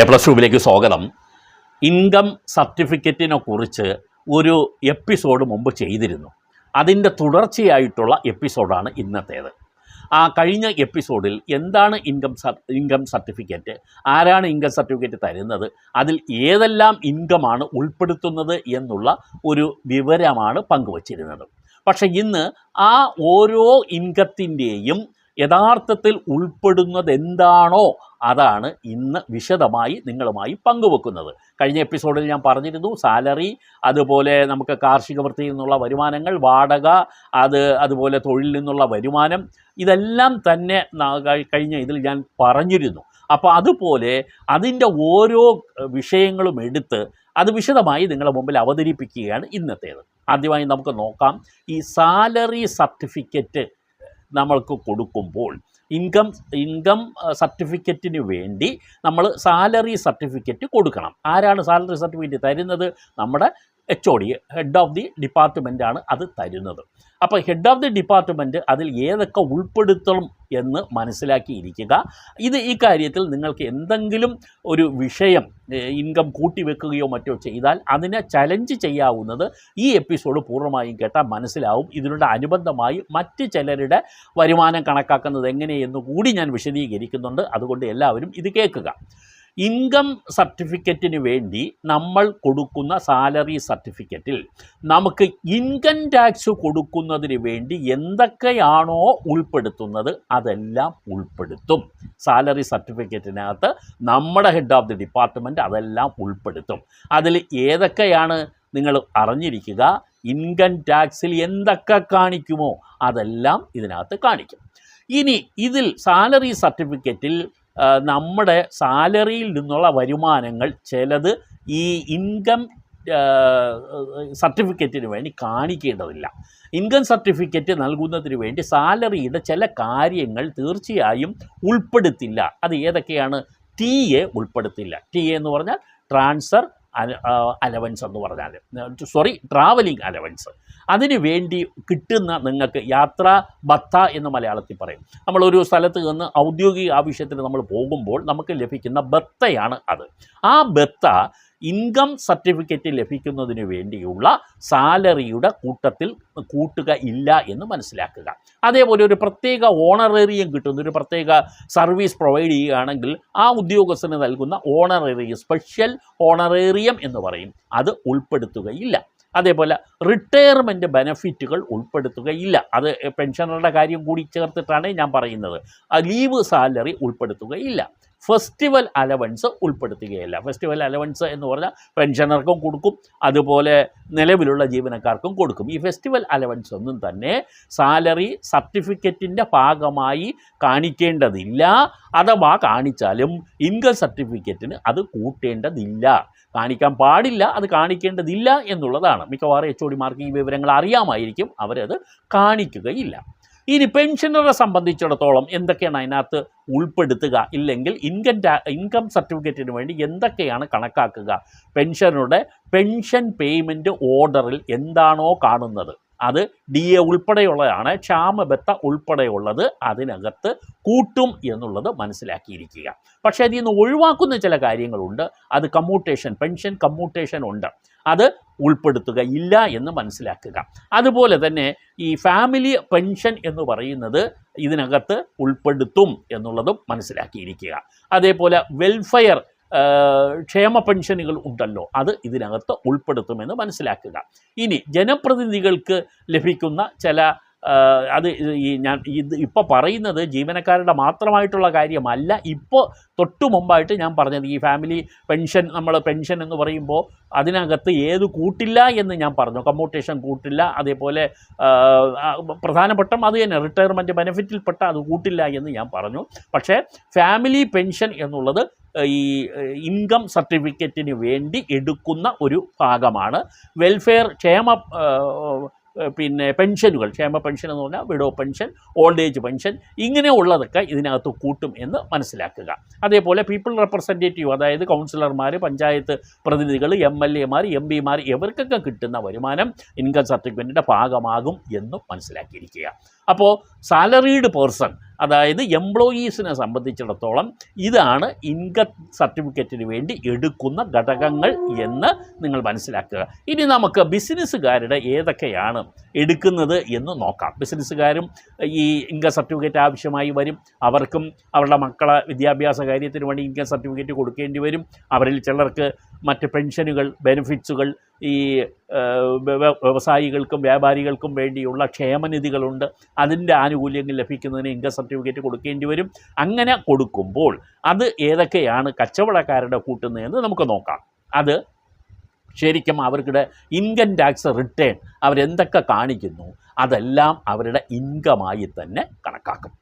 A plus ട്യൂബിലേക്ക് സ്വാഗതം. Income സർട്ടിഫിക്കറ്റിനെ കുറിച്ച് ഒരു എപ്പിസോഡ് മുമ്പ് ചെയ്തിരുന്നു. അതിന്റെ തുടർച്ചയായിട്ടുള്ള എപ്പിസോഡാണ് ഇന്നത്തേത്. ആ കഴിഞ്ഞ എപ്പിസോഡിൽ എന്താണ് ഇൻകം ഇൻകം സർട്ടിഫിക്കറ്റ്? ആരാണ് ഇൻകം സർട്ടിഫിക്കറ്റ് തരുന്നത്? അതിൽ ഏതെല്ലാം ഇൻകമാണ് ഉൾപ്പെടുത്തുന്നത് എന്നുള്ള ഒരു വിവരമാണ് പങ്കുവച്ചിരുന്നത്. പക്ഷേ ഇന്ന് ആ ഓരോ ഇൻകത്തിന്റെയും യഥാർത്ഥത്തിൽ ഉൾപ്പെടുന്നത് എന്താണോ അതാണ് ഇന്ന് വിശദമായി നിങ്ങളുമായി പങ്കുവെക്കുന്നത്. കഴിഞ്ഞ എപ്പിസോഡിൽ ഞാൻ പറഞ്ഞിരുന്നു സാലറി അതുപോലെ നമുക്ക് കാർഷിക വൃത്തിയിൽ നിന്നുള്ള വരുമാനങ്ങൾ വാടക അത് അതുപോലെ തൊഴിലിൽ നിന്നുള്ള വരുമാനം ഇതെല്ലാം തന്നെ കഴിഞ്ഞ ഇതിൽ ഞാൻ പറഞ്ഞിരുന്നു. അപ്പോൾ അതുപോലെ അതിന്റെ ഓരോ വിഷയങ്ങളും എടുത്ത് അത് വിശദമായി നിങ്ങളുടെ മുമ്പിൽ അവതരിപ്പിക്കുകയാണ് ഇന്നത്തേത്. ആദ്യമായി നമുക്ക് നോക്കാം. ഈ സാലറി സർട്ടിഫിക്കറ്റ് നമ്മൾക്ക് കൊടുക്കുമ്പോൾ ഇൻകം ഇൻകം സർട്ടിഫിക്കറ്റിന് വേണ്ടി നമ്മൾ സാലറി സർട്ടിഫിക്കറ്റ് കൊടുക്കണം. ആരാണ് സാലറി സർട്ടിഫിക്കറ്റ് തരുന്നത്? നമ്മുടെ H O D head of the ഡിപ്പാർട്ട്മെന്റാണ് അത് തരുന്നത്. അപ്പോൾ ഹെഡ് ഓഫ് ദി ഡിപ്പാർട്ട്മെന്റ് അതിൽ ഏതൊക്കെ ഉൾപ്പെടുത്തണം എന്ന് മനസ്സിലാക്കിയിരിക്കുക. ഇത് ഈ കാര്യത്തിൽ നിങ്ങൾക്ക് എന്തെങ്കിലും ഒരു വിഷയം ഇൻകം കൂട്ടിവെക്കുകയോ മറ്റോ ചെയ്താൽ അതിനെ ചലഞ്ച് ചെയ്യാവുന്നത് ഈ എപ്പിസോഡ് പൂർണമായും കേട്ടാൽ മനസ്സിലാവും. ഇതിനോട് അനുബന്ധമായി മറ്റ് ചിലരുടെ വരുമാനം കണക്കാക്കുന്നത് എങ്ങനെയെന്ന് കൂടി ഞാൻ വിശദീകരിക്കുന്നുണ്ട്. അതുകൊണ്ട് എല്ലാവരും ഇത് കേൾക്കുക. ഇൻകം സർട്ടിഫിക്കറ്റിന് വേണ്ടി നമ്മൾ കൊടുക്കുന്ന സാലറി സർട്ടിഫിക്കറ്റിൽ നമുക്ക് ഇൻകം ടാക്സ് കൊടുക്കുന്നതിന് വേണ്ടി എന്തൊക്കെയാണോ ഉൾപ്പെടുത്തുന്നത് അതെല്ലാം ഉൾപ്പെടുത്തും. സാലറി സർട്ടിഫിക്കറ്റിനകത്ത് നമ്മുടെ ഹെഡ് ഓഫ് ദി ഡിപ്പാർട്ട്മെന്റ് അതെല്ലാം ഉൾപ്പെടുത്തും. അതിൽ ഏതൊക്കെയാണ് നിങ്ങൾ അറിഞ്ഞിരിക്കുക? ഇൻകം ടാക്സിൽ എന്തൊക്കെ കാണിക്കുമോ? അതെല്ലാം ഇതിനകത്ത് കാണിക്കും. ഇനി ഇതിൽ സാലറി സർട്ടിഫിക്കറ്റിൽ നമ്മുടെ സാലറിയിൽ നിന്നുള്ള വരുമാനങ്ങൾ ചിലത് ഈ ഇൻകം സർട്ടിഫിക്കറ്റിന് വേണ്ടി കാണിക്കേണ്ടതില്ല. ഇൻകം സർട്ടിഫിക്കറ്റ് നൽകുന്നതിന് വേണ്ടി സാലറിയുടെ ചില കാര്യങ്ങൾ തീർച്ചയായും ഉൾപ്പെടുത്തില്ല. അത് ഏതൊക്കെയാണ്? ടി എ ഉൾപ്പെടുത്തില്ല. ടി എ എന്ന് പറഞ്ഞാൽ ട്രാൻസ്ഫർ അലവൻസ് എന്ന് പറഞ്ഞാൽ. സോറി ട്രാവലിംഗ് അലവൻസ് അതിനു വേണ്ടി കിട്ടുന്ന നിങ്ങൾക്ക് യാത്രാ ഭത്ത എന്ന് മലയാളത്തിൽ പറയും. നമ്മളൊരു സ്ഥലത്ത് നിന്ന് ഔദ്യോഗിക ആവശ്യത്തിന് നമ്മൾ പോകുമ്പോൾ നമുക്ക് ലഭിക്കുന്ന ബത്തയാണ് അത്. ആ ബത്ത ഇൻകം സർട്ടിഫിക്കറ്റ് ലഭിക്കുന്നതിന് വേണ്ടിയുള്ള സാലറിയുടെ കൂട്ടത്തിൽ കൂട്ടുക ഇല്ല എന്ന് മനസ്സിലാക്കുക. അതേപോലെ ഒരു പ്രത്യേക ഓണറേറിയം കിട്ടുന്ന ഒരു പ്രത്യേക സർവീസ് പ്രൊവൈഡ് ചെയ്യുകയാണെങ്കിൽ ആ ഉദ്യോഗസ്ഥന് നൽകുന്ന ഓണറേറിയം സ്പെഷ്യൽ ഓണറേറിയം എന്ന് പറയും. അത് ഉൾപ്പെടുത്തുകയില്ല. അതേപോലെ റിട്ടയർമെന്റ് ബെനഫിറ്റുകൾ ഉൾപ്പെടുത്തുകയില്ല. അത് പെൻഷനറുടെ കാര്യം കൂടി ചേർത്തിട്ടാണ് ഞാൻ പറയുന്നത്. ലീവ് സാലറി ഉൾപ്പെടുത്തുകയില്ല. ഫെസ്റ്റിവൽ അലവൻസ് ഉൾപ്പെടുത്തുകയില്ല. ഫെസ്റ്റിവൽ അലവൻസ് എന്ന് പറഞ്ഞാൽ പെൻഷനർക്കും കൊടുക്കും അതുപോലെ നിലവിലുള്ള ജീവനക്കാർക്കും കൊടുക്കും. ഈ ഫെസ്റ്റിവൽ അലവൻസ് ഒന്നും തന്നെ സാലറി സർട്ടിഫിക്കറ്റിന്റെ ഭാഗമായി കാണിക്കേണ്ടതില്ല. അഥവാ കാണിച്ചാലും ഇൻകം സർട്ടിഫിക്കറ്റിന് അത് കൂട്ടേണ്ടതില്ല. കാണിക്കാൻ പാടില്ല അത് കാണിക്കേണ്ടതില്ല എന്നുള്ളതാണ്. മിക്കവാറും എച്ച് ഒ ഡിമാർക്ക് ഈ വിവരങ്ങൾ അറിയാമായിരിക്കും അവരത് കാണിക്കുകയില്ല. ഇനി പെൻഷനറെ സംബന്ധിച്ചിടത്തോളം എന്തൊക്കെയാണ് അതിനകത്ത് ഉൾപ്പെടുത്തുക? ഇല്ലെങ്കിൽ ഇൻകം ഇൻകം സർട്ടിഫിക്കറ്റിന് വേണ്ടി എന്തൊക്കെയാണ് കണക്കാക്കുക? പെൻഷനുടെ പെൻഷൻ പേയ്മെന്റ് ഓർഡറിൽ എന്താണോ കാണുന്നത്. അത് ഡി എ ഉൾപ്പെടെയുള്ളതാണ് ക്ഷാമബത്ത ഉൾപ്പെടെയുള്ളത് അതിനകത്ത് കൂട്ടും എന്നുള്ളത് മനസ്സിലാക്കിയിരിക്കുക. പക്ഷേ അതിൽ നിന്ന് ഒഴിവാക്കുന്ന ചില കാര്യങ്ങളുണ്ട്. അത് കമ്മ്യൂട്ടേഷൻ പെൻഷൻ കമ്മ്യൂട്ടേഷൻ ഉണ്ട്. അത് ഉൾപ്പെടുത്തുക ഇല്ല എന്ന് മനസ്സിലാക്കുക. അതുപോലെ തന്നെ ഈ ഫാമിലി പെൻഷൻ എന്ന് പറയുന്നത് ഇതിനകത്ത് ഉൾപ്പെടുത്തും എന്നുള്ളതും മനസ്സിലാക്കിയിരിക്കുക. അതേപോലെ വെൽഫെയർ ക്ഷേമ പെൻഷനുകൾ ഉണ്ടല്ലോ. അത് ഇതിനകത്ത് ഉൾപ്പെടുത്തുമെന്ന് മനസ്സിലാക്കുക. ഇനി ജനപ്രതിനിധികൾക്ക് ലഭിക്കുന്ന ചില അത് ഈ ഞാൻ ഇത് ഇപ്പോൾ പറയുന്നത് ജീവനക്കാരുടെ മാത്രമായിട്ടുള്ള കാര്യമല്ല. ഇപ്പോൾ തൊട്ടു മുമ്പായിട്ട് ഞാൻ പറഞ്ഞത് ഈ ഫാമിലി പെൻഷൻ നമ്മൾ പെൻഷൻ എന്ന് പറയുമ്പോൾ അതിനകത്ത് ഏത് കൂട്ടില്ല എന്ന് ഞാൻ പറഞ്ഞു. കമ്മ്യൂട്ടേഷൻ കൂട്ടില്ല അതേപോലെ പ്രധാനപ്പെട്ട അത് തന്നെ റിട്ടയർമെന്റ് ബെനിഫിറ്റിൽപ്പെട്ട അത് കൂട്ടില്ല എന്ന് ഞാൻ പറഞ്ഞു. പക്ഷേ ഫാമിലി പെൻഷൻ എന്നുള്ളത് ഈ ഇൻകം സർട്ടിഫിക്കറ്റിന് വേണ്ടി എടുക്കുന്ന ഒരു ഭാഗമാണ്. വെൽഫെയർ ക്ഷേമ പിന്നെ പെൻഷനുകൾ ക്ഷേമ പെൻഷൻ എന്ന് പറഞ്ഞാൽ widow pension old age pension ഇങ്ങനെയുള്ളതൊക്കെ ഇതിനകത്ത് കൂട്ടും എന്ന് മനസ്സിലാക്കുക. അതേപോലെ പീപ്പിൾ റെപ്രസെന്റേറ്റീവ് അതായത് കൗൺസിലർമാർ പഞ്ചായത്ത് പ്രതിനിധികൾ എം എൽ എമാർ എം പിമാർ ഇവർക്കൊക്കെ കിട്ടുന്ന വരുമാനം ഇൻകം സർട്ടിഫിക്കറ്റിന്റെ ഭാഗമാകും എന്നും മനസ്സിലാക്കിയിരിക്കുക. അപ്പോൾ സാലറീഡ് പേഴ്സൺ അതായത് എംപ്ലോയീസിനെ സംബന്ധിച്ചിടത്തോളം ഇതാണ് ഇൻകം സർട്ടിഫിക്കറ്റിന് വേണ്ടി എടുക്കുന്ന ഘടകങ്ങൾ എന്ന് നിങ്ങൾ മനസ്സിലാക്കുക. ഇനി നമുക്ക് ബിസിനസ്സുകാരുടെ ഏതൊക്കെയാണ് എടുക്കുന്നത് എന്ന് നോക്കാം. ബിസിനസ്സുകാരും ഈ ഇൻകം സർട്ടിഫിക്കറ്റ് ആവശ്യമായി വരും. അവർക്കും അവരുടെ മക്കളെ വിദ്യാഭ്യാസ കാര്യത്തിന് വേണ്ടി ഇൻകം സർട്ടിഫിക്കറ്റ് കൊടുക്കേണ്ടി വരും. അവരിൽ ചിലർക്ക് മറ്റ് പെൻഷനുകൾ ബെനിഫിറ്റ്സുകൾ ഈ വ്യവസായികൾക്കും വ്യാപാരികൾക്കും വേണ്ടിയുള്ള ക്ഷേമനിധികളുണ്ട്. അതിന്റെ ആനുകൂല്യങ്ങൾ ലഭിക്കുന്നതിന് ഇൻകം സർട്ടിഫിക്കറ്റ് കൊടുക്കേണ്ടി വരും. അങ്ങനെ കൊടുക്കുമ്പോൾ അത് ഏതൊക്കെയാണ് കച്ചവടക്കാരുടെ കൂട്ടുന്നതെന്ന് നമുക്ക് നോക്കാം. അത് ശരിക്കും അവരുടെ ഇൻകം ടാക്സ് റിട്ടേൺ അവരെന്തൊക്കെ കാണിക്കുന്നു അതെല്ലാം അവരുടെ ഇൻകമായി തന്നെ കണക്കാക്കും.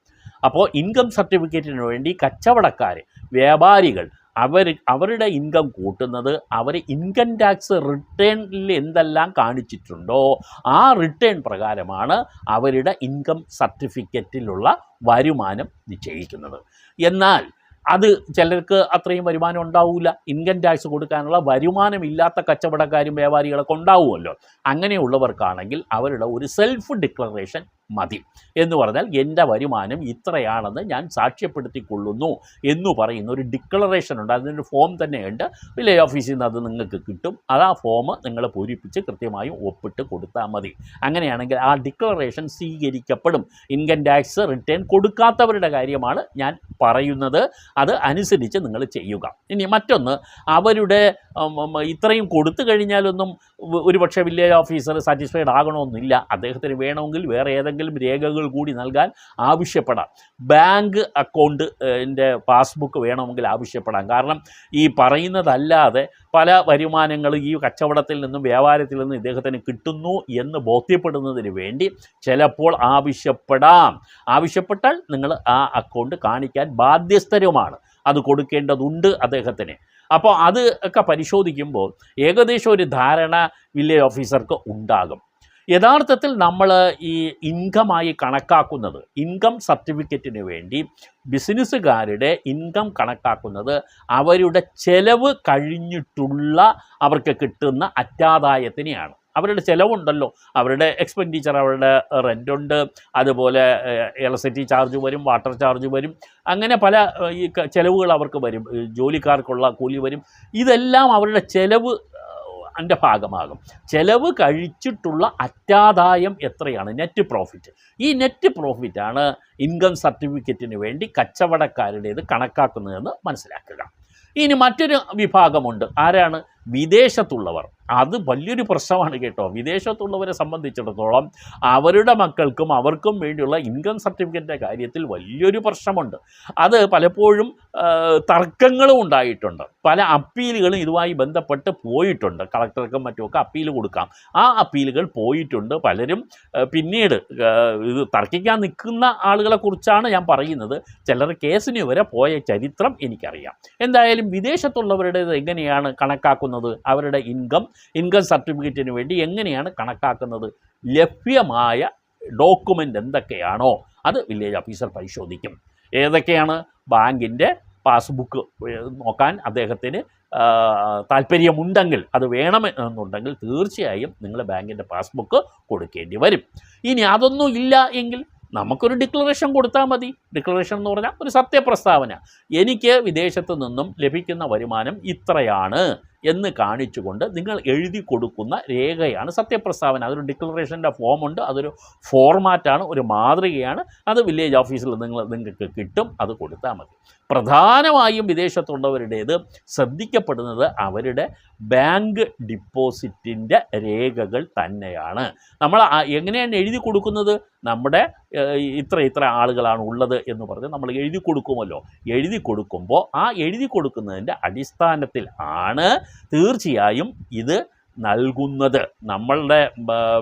അപ്പോൾ ഇൻകം സർട്ടിഫിക്കറ്റിന് വേണ്ടി കച്ചവടക്കാർ വ്യാപാരികൾ അവർ അവരുടെ ഇൻകം കൂട്ടുന്നത് അവർ ഇൻകം ടാക്സ് റിട്ടേണിൽ എന്തെല്ലാം കാണിച്ചിട്ടുണ്ടോ ആ റിട്ടേൺ പ്രകാരമാണ് അവരുടെ ഇൻകം സർട്ടിഫിക്കറ്റിലുള്ള വരുമാനം നിശ്ചയിക്കുന്നത്. എന്നാൽ അത് ചിലർക്ക് അത്രയും വരുമാനം ഉണ്ടാവില്ല ഇൻകം ടാക്സ് കൊടുക്കാനുള്ള വരുമാനമില്ലാത്ത കച്ചവടക്കാരും വ്യാപാരികളൊക്കെ ഉണ്ടാവുമല്ലോ. അങ്ങനെയുള്ളവർക്കാണെങ്കിൽ അവരുടെ ഒരു സെൽഫ് ഡിക്ലറേഷൻ മതി. എന്ന് പറഞ്ഞാൽ എന്റെ വരുമാനം ഇത്രയാണെന്ന് ഞാൻ സാക്ഷ്യപ്പെടുത്തിക്കൊള്ളുന്നു എന്ന് പറയുന്ന ഒരു ഡിക്ലറേഷൻ ഉണ്ട്. അതിനൊരു ഫോം തന്നെയുണ്ട്. വില്ലേജ് ഓഫീസിൽ നിന്ന് അത് നിങ്ങൾക്ക് കിട്ടും. അത് ആ ഫോം നിങ്ങൾ പൂരിപ്പിച്ച് കൃത്യമായി ഒപ്പിട്ട് കൊടുത്താൽ മതി. അങ്ങനെയാണെങ്കിൽ ആ ഡിക്ലറേഷൻ സ്വീകരിക്കപ്പെടും. ഇൻകം ടാക്സ് റിട്ടേൺ കൊടുക്കാത്തവരുടെ കാര്യമാണ് ഞാൻ പറയുന്നത്. അത് അനുസരിച്ച് നിങ്ങൾ ചെയ്യുക. ഇനി മറ്റൊന്ന് അവരുടെ ഇത്രയും കൊടുത്തു കഴിഞ്ഞാലൊന്നും ഒരുപക്ഷെ വില്ലേജ് ഓഫീസർ സാറ്റിസ്ഫൈഡ് ആകണമെന്നില്ല. അദ്ദേഹത്തിന് വേണമെങ്കിൽ വേറെ ഏതെങ്കിലും രേഖകൾ കൂടി നൽകാൻ ആവശ്യപ്പെടാം. ബാങ്ക് അക്കൗണ്ട് എന്റെ പാസ്ബുക്ക് വേണമെങ്കിൽ ആവശ്യപ്പെടാം. കാരണം ഈ പറയുന്നതല്ലാതെ പല വരുമാനങ്ങളും ഈ കച്ചവടത്തിൽ നിന്നും വ്യാപാരത്തിൽ നിന്നും ഇദ്ദേഹത്തിന് കിട്ടുന്നു എന്ന് ബോധ്യപ്പെടുന്നതിന് വേണ്ടി ചിലപ്പോൾ ആവശ്യപ്പെടാം. ആവശ്യപ്പെട്ടാൽ നിങ്ങൾ ആ അക്കൗണ്ട് കാണിക്കാൻ ബാധ്യസ്ഥരുമാണ്. അത് കൊടുക്കേണ്ടതുണ്ട് അദ്ദേഹത്തിന്. അപ്പോൾ അത് ഒക്കെ പരിശോധിക്കുമ്പോൾ ഏകദേശം ഒരു ധാരണ വില്ലേജ് ഓഫീസർക്ക് ഉണ്ടാകും. യഥാർത്ഥത്തിൽ നമ്മൾ ഈ ഇൻകമായി കണക്കാക്കുന്നത് ഇൻകം സർട്ടിഫിക്കറ്റിന് വേണ്ടി ബിസിനസ്സുകാരുടെ ഇൻകം കണക്കാക്കുന്നത് അവരുടെ ചെലവ് കഴിഞ്ഞിട്ടുള്ള അവർക്ക് കിട്ടുന്ന അറ്റാദായത്തിനെയാണ്. അവരുടെ ചിലവുണ്ടല്ലോ. അവരുടെ എക്സ്പെൻഡിച്ചർ അവരുടെ റെന്റുണ്ട് അതുപോലെ ഇലക്ട്രിസിറ്റി ചാർജ് വരും വാട്ടർ ചാർജ് വരും. അങ്ങനെ പല ഈ ചിലവുകൾ അവർക്ക് വരും. ജോലിക്കാർക്കുള്ള കൂലി വരും. ഇതെല്ലാം അവരുടെ ചിലവ് അതിന്റെ ഭാഗമാകും. ചിലവ് കഴിച്ചിട്ടുള്ള അറ്റാദായം എത്രയാണ്? നെറ്റ് പ്രോഫിറ്റ് ഈ നെറ്റ് പ്രോഫിറ്റാണ് ഇൻകം സർട്ടിഫിക്കറ്റിന് വേണ്ടി കച്ചവടക്കാരുടേത് കണക്കാക്കുന്നതെന്ന് മനസ്സിലാക്കുക. ഇനി മറ്റൊരു വിഭാഗമുണ്ട്. ആരാണ്? വിദേശത്തുള്ളവർ. അത് വലിയൊരു പ്രശ്നമാണ് കേട്ടോ. വിദേശത്തുള്ളവരെ സംബന്ധിച്ചിടത്തോളം അവരുടെ മക്കൾക്കും അവർക്കും വേണ്ടിയുള്ള ഇൻകം സർട്ടിഫിക്കറ്റിന്റെ കാര്യത്തിൽ വലിയൊരു പ്രശ്നമുണ്ട്. അത് പലപ്പോഴും തർക്കങ്ങളും ഉണ്ടായിട്ടുണ്ട്. പല അപ്പീലുകളും ഇതുമായി ബന്ധപ്പെട്ട് പോയിട്ടുണ്ട്. കളക്ടർക്കും മറ്റുമൊക്കെ അപ്പീൽ കൊടുക്കാം. ആ അപ്പീലുകൾ പോയിട്ടുണ്ട്. പലരും പിന്നീട് ഇത് തർക്കിക്കാൻ നിൽക്കുന്ന ആളുകളെ കുറിച്ചാണ് ഞാൻ പറയുന്നത്. ചിലർ കേസിന് വരെ പോയ ചരിത്രം എനിക്കറിയാം. എന്തായാലും വിദേശത്തുള്ളവരുടേത് എങ്ങനെയാണ് കണക്കാക്കുന്നത്? അവരുടെ ഇൻകം ഇൻകം സർട്ടിഫിക്കറ്റിന് വേണ്ടി എങ്ങനെയാണ് കണക്കാക്കുന്നത്? ലഭ്യമായ ഡോക്യുമെന്റ് എന്തൊക്കെയാണോ അത് വില്ലേജ് ഓഫീസർ പരിശോധിക്കും. ഏതൊക്കെയാണ് ബാങ്കിന്റെ പാസ്ബുക്ക്? നോക്കാൻ അദ്ദേഹത്തിന് താല്പര്യമുണ്ടെങ്കിൽ അത് വേണമെന്നുണ്ടെങ്കിൽ തീർച്ചയായും നിങ്ങൾ ബാങ്കിന്റെ പാസ്ബുക്ക് കൊടുക്കേണ്ടി വരും. ഇനി അതൊന്നും ഇല്ല എങ്കിൽ നമുക്കൊരു ഡിക്ലറേഷൻ കൊടുത്താൽ മതി. ഡിക്ലറേഷൻ എന്ന് പറഞ്ഞാൽ ഒരു സത്യപ്രസ്താവന. എനിക്ക് വിദേശത്ത് നിന്നും ലഭിക്കുന്ന വരുമാനം ഇത്രയാണ്. എന്ന് കാണിച്ചുകൊണ്ട് നിങ്ങൾ എഴുതി കൊടുക്കുന്ന രേഖയാണ് സത്യപ്രസ്താവന. അതൊരു ഡിക്ലറേഷന്റെ ഫോമുണ്ട് അതൊരു ഫോർമാറ്റാണ് ഒരു മാതൃകയാണ്. അത് വില്ലേജ് ഓഫീസിൽ നിങ്ങൾ നിങ്ങൾക്ക് കിട്ടും. അത് കൊടുത്താൽ മതി. പ്രധാനമായും വിദേശത്തുള്ളവരുടേത് ശ്രദ്ധിക്കപ്പെടുന്നത് അവരുടെ ബാങ്ക് ഡിപ്പോസിറ്റിന്റെ രേഖകൾ തന്നെയാണ്. നമ്മൾ എങ്ങനെയാണ് എഴുതി കൊടുക്കുന്നത്? നമ്മുടെ ഇത്ര ഇത്ര ആളുകളാണ് ഉള്ളത് എന്ന് പറഞ്ഞ് നമ്മൾ എഴുതി കൊടുക്കുമല്ലോ. എഴുതി കൊടുക്കുമ്പോൾ ആ എഴുതി കൊടുക്കുന്നതിന്റെ അടിസ്ഥാനത്തിൽ ആണ് തീർച്ചയായും ഇത് നൽകുന്നത്. നമ്മളുടെ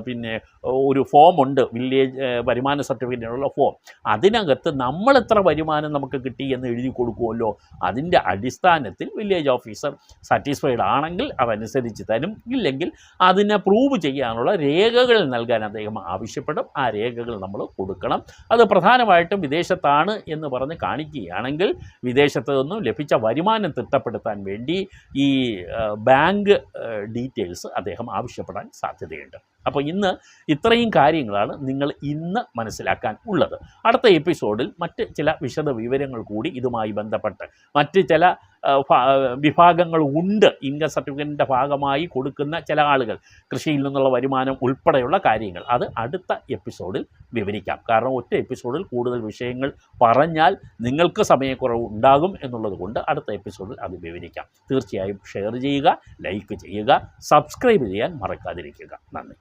പിന്നെ ഒരു ഫോമുണ്ട് വില്ലേജ് വരുമാന സർട്ടിഫിക്കറ്റിനുള്ള ഫോം അതിനകത്ത് നമ്മൾ എത്ര വരുമാനം നമുക്ക് കിട്ടി എന്ന് എഴുതി കൊടുക്കുമല്ലോ? അതിന്റെ അടിസ്ഥാനത്തിൽ വില്ലേജ് ഓഫീസർ സാറ്റിസ്ഫൈഡ് ആണെങ്കിൽ അതനുസരിച്ച് തരും. ഇല്ലെങ്കിൽ അതിനെ പ്രൂവ് ചെയ്യാനുള്ള രേഖകൾ നൽകാൻ അദ്ദേഹം ആവശ്യപ്പെടും. ആ രേഖകൾ നമ്മൾ കൊടുക്കണം. അത് പ്രധാനമായിട്ടും വിദേശത്താണ് എന്ന് പറഞ്ഞ് കാണിക്കുകയാണെങ്കിൽ വിദേശത്ത് നിന്നും ലഭിച്ച വരുമാനം തിട്ടപ്പെടുത്താൻ വേണ്ടി ഈ ബാങ്ക് ഡീറ്റെയിൽസ് അദ്ദേഹം ആവശ്യപ്പെടാൻ സാധ്യതയുണ്ട്. അപ്പോൾ ഇന്ന് ഇത്രയും കാര്യങ്ങളാണ് നിങ്ങൾ ഇന്ന് മനസ്സിലാക്കാൻ ഉള്ളത്. അടുത്ത എപ്പിസോഡിൽ മറ്റ് ചില വിശദ വിവരങ്ങൾ കൂടി ഇതുമായി ബന്ധപ്പെട്ട് മറ്റ് ചില വിഭാഗങ്ങൾ ഉണ്ട്. ഇൻകം സർട്ടിഫിക്കറ്റിന്റെ ഭാഗമായി കൊടുക്കുന്ന ചില ആളുകൾ കൃഷിയിൽ നിന്നുള്ള വരുമാനം ഉൾപ്പെടെയുള്ള കാര്യങ്ങൾ അത് അടുത്ത എപ്പിസോഡിൽ വിവരിക്കാം. കാരണം ഒറ്റ എപ്പിസോഡിൽ കൂടുതൽ വിഷയങ്ങൾ പറഞ്ഞാൽ നിങ്ങൾക്ക് സമയക്കുറവ് ഉണ്ടാകും എന്നുള്ളത് കൊണ്ട് അടുത്ത എപ്പിസോഡിൽ അത് വിവരിക്കാം. തീർച്ചയായും ഷെയർ ചെയ്യുക ലൈക്ക് ചെയ്യുക സബ്സ്ക്രൈബ് ചെയ്യാൻ മറക്കാതിരിക്കുക. നന്ദി.